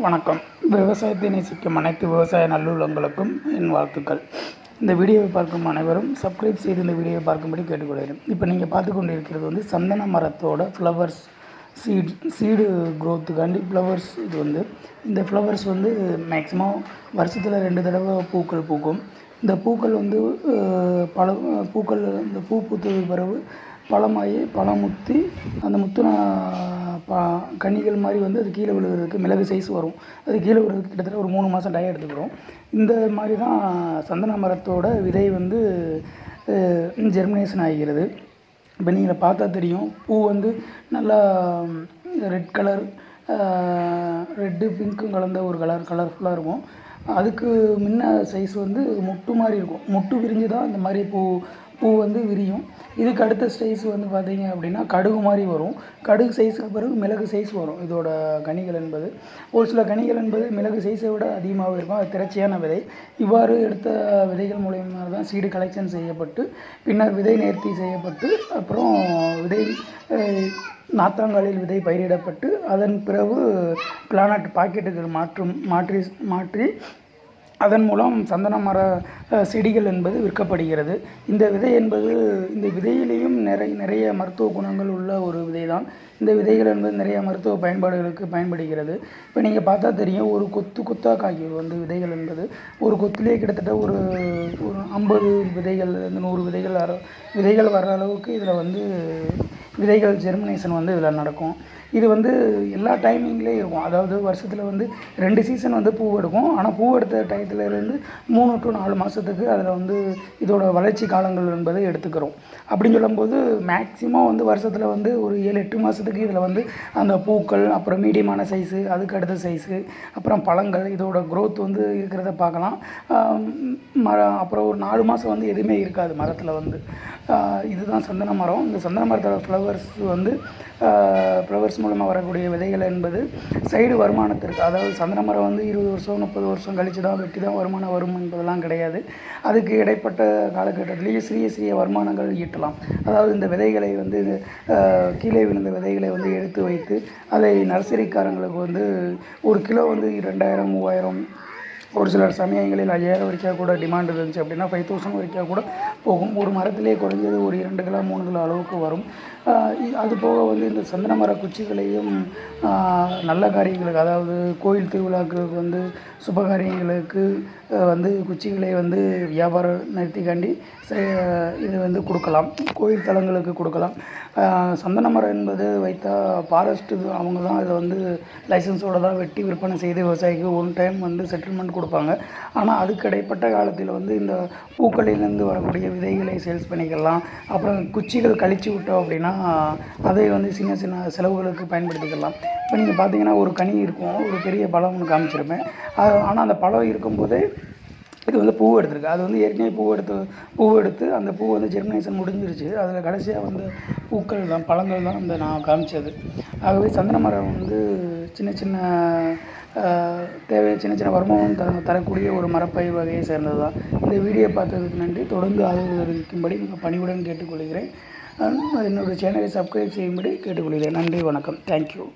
வணக்கம். விவசாயத்தை நேசிக்கும் அனைத்து விவசாய நல்லுள்ளங்களுக்கும் என் வாழ்த்துக்கள். இந்த வீடியோவை பார்க்கும் அனைவரும் சப்ஸ்கிரைப் செய்து இந்த வீடியோவை பார்க்கும்படி கேட்டுக்கொள்கிறேன். இப்போ நீங்கள் பார்த்து கொண்டு இருக்கிறது வந்து சந்தன மரத்தோட ஃப்ளவர்ஸ் சீட் சீடு க்ரோத்துக்காண்டி ஃப்ளவர்ஸ் இது வந்து இந்த ஃப்ளவர்ஸ் வந்து மேக்ஸிமம் வருஷத்தில் ரெண்டு தடவை பூக்கள் பூக்கும். இந்த பூக்கள் வந்து பல பூக்கள் இந்த பூ பூத்ததுக்கு பிறகு பழமாகி பழம் முத்தி அந்த முத்தின கன்னிகள் மாதிரி வந்து அது கீழே விழுகிறதுக்கு மிளகு சைஸ் வரும். அது கீழே விழுகிறதுக்கு கிட்டத்தட்ட ஒரு மூணு மாதம் டயம் எடுத்துக்கிறோம். இந்த மாதிரி தான் சந்தன மரத்தோட விதை வந்து ஜெர்மினேஷன் ஆகிறது. இப்போ நீங்கள் பார்த்தா தெரியும் பூ வந்து நல்லா ரெட் கலர் ரெட்டு பிங்க்கும் கலந்த ஒரு கலர் கலர்ஃபுல்லாக இருக்கும். அதுக்கு முன்ன சைஸ் வந்து முட்டு மாதிரி இருக்கும். முட்டு விரிஞ்சு தான் இந்த மாதிரி பூ பூ வந்து விரியும். இதுக்கு அடுத்த சைஸ் வந்து பார்த்தீங்க அப்படின்னா கடுகு மாதிரி வரும். கடுகு சைஸுக்கு பிறகு மிளகு சைஸ் வரும். இதோட கனிகள் என்பது. ஒரு சில கனிகள் என்பது மிளகு சைஸை விட அதிகமாகவே இருக்கும். அது திரட்சியான விதை. இவ்வாறு எடுத்த விதைகள் மூலயமா தான் சீடு கலெக்ஷன் செய்யப்பட்டு பின்னர் விதை நேர்த்தி செய்யப்பட்டு அப்புறம் விதை நாத்தாங்காலில் விதை பயிரிடப்பட்டு அதன் பிறகு பிளானட் பாக்கெட்டுகள் மாற்றும் மாற்றி மாற்றி அதன் மூலம் சந்தன மர செடிகள் என்பது விற்கப்படுகிறது. இந்த விதை என்பது இந்த விதையிலேயும் நிறைய நிறைய மருத்துவ குணங்கள் உள்ள ஒரு விதை தான் இந்த விதைகள் என்பது நிறைய மருத்துவ பயன்பாடுகளுக்கு பயன்படுகிறது. இப்போ நீங்கள் பார்த்தா தெரியும் ஒரு கொத்து கொத்தாக காய்க்கும் வந்து விதைகள் என்பது. ஒரு கொத்துலேயே கிட்டத்தட்ட ஒரு ஒரு ஐம்பது விதைகள் நூறு விதைகள் வர விதைகள் வர அளவுக்கு இதில் வந்து விதைகள் ஜெர்மினேஷன் வந்து இதில் நடக்கும். இது வந்து எல்லா டைமிங்லேயும் இருக்கும். அதாவது வருஷத்தில் வந்து ரெண்டு சீசன் வந்து பூ எடுக்கும். ஆனால் பூ எடுத்த டயத்துலேருந்து மூணு டு நாலு மாதத்துக்கு அதில் வந்து இதோட வளர்ச்சி காலங்கள் என்பதை எடுத்துக்கிறோம். அப்படின்னு சொல்லும்போது மேக்ஸிமம் வந்து வருஷத்தில் வந்து ஒரு ஏழு எட்டு மாதத்துக்கு இதில் வந்து அந்த பூக்கள் அப்புறம் மீடியமான சைஸு அதுக்கு அடுத்த சைஸு அப்புறம் பழங்கள் இதோட க்ரோத் வந்து இருக்கிறத பார்க்கலாம். ஆம், மரம் அப்புறம் ஒரு நாலு மாதம் வந்து எதுவுமே இருக்காது மரத்தில் வந்து. இதுதான் சந்தன மரம். இந்த சந்தன மரத்தோட ஃப்ளவர்ஸ் வந்து ஃப்ளவர்ஸ் மூலமாக வரக்கூடிய விதைகள் என்பது சைடு வருமானத்திற்கு அதாவது சந்தன மரம் வந்து இருபது வருஷம் முப்பது வருஷம் கழித்து தான் வெட்டி தான் வருமானம் வரும் என்பதெல்லாம் கிடையாது. அதுக்கு இடைப்பட்ட காலகட்டத்திலேயே சிறிய சிறிய வருமானங்கள் ஈட்டலாம். அதாவது இந்த விதைகளை வந்து கீழே விழுந்த விதைகளை வந்து எடுத்து வைத்து அதை நர்சரிக்காரங்களுக்கு வந்து ஒரு கிலோ வந்து ரெண்டாயிரம் மூவாயிரம் ஒரு சில சமயங்களில் ஐயாயிரம் வரைக்கும் கூட டிமாண்ட் இருந்துச்சு அப்படின்னா ஃபைவ் தௌசண்ட் வரைக்கும் கூட போகும். ஒரு மரத்திலே குறைஞ்சது ஒரு இரண்டு கிலோ மூணு கிலோ அளவுக்கு வரும். அது போக வந்து இந்த சந்தன மர குச்சிகளையும் நல்ல காரியங்களுக்கு அதாவது கோயில் திருவிழாக்களுக்கு வந்து சுப காரியங்களுக்கு வந்து குச்சிகளை வந்து வியாபார நிறுத்திக்காண்டி இது வந்து கொடுக்கலாம். கோயில் தலங்களுக்கு கொடுக்கலாம். சந்தன மரம் என்பது வைத்தா ஃபாரஸ்ட்டு அவங்க தான் இதை வந்து லைசன்ஸோடு தான் வெட்டி விற்பனை செய்து விவசாயிக்கு ஒன் டைம் வந்து செட்டில்மெண்ட் கொடுப்பாங்க. ஆனால் அதுக்கு இடைப்பட்ட காலத்தில் வந்து இந்த பூக்களிலேருந்து வரக்கூடிய விதைகளை சேல்ஸ் பண்ணிக்கலாம். அப்புறம் குச்சிகள் கழிச்சு விட்டோம் அப்படின்னா அதை வந்து சின்ன சின்ன செலவுகளுக்கு பயன்படுத்திக்கலாம். இப்போ நீங்கள் பார்த்தீங்கன்னா ஒரு கனி இருக்கும். ஒரு பெரிய பழம் ஒன்று காமிச்சிருப்பேன். ஆனால் அந்த பழம் இருக்கும்போதே இது வந்து பூ எடுத்திருக்கு. அது வந்து ஏற்கனவே பூ எடுத்து பூ எடுத்து அந்த பூ வந்து ஜெர்மினேஷன் முடிஞ்சிருச்சு. அதில் கடைசியாக வந்து பூக்கள் தான் பழங்கள் தான் அந்த நான் காமிச்சது. ஆகவே சந்தன மரம் வந்து சின்ன சின்ன தேவையை சின்ன சின்ன வருமானம் தர தரக்கூடிய ஒரு மரப்பயிர் வகையை சேர்ந்தது தான் இந்த வீடியோ பார்த்ததுக்கு நன்றி. தொடர்ந்து ஆதரவு தெரிவிக்கும்படி மிக பணிவுடன் கேட்டுக்கொள்கிறேன். என்னுடைய சேனலை சப்ஸ்கிரைப் செய்யும்படி கேட்டுக்கொள்கிறேன். நன்றி வணக்கம். தேங்க்யூ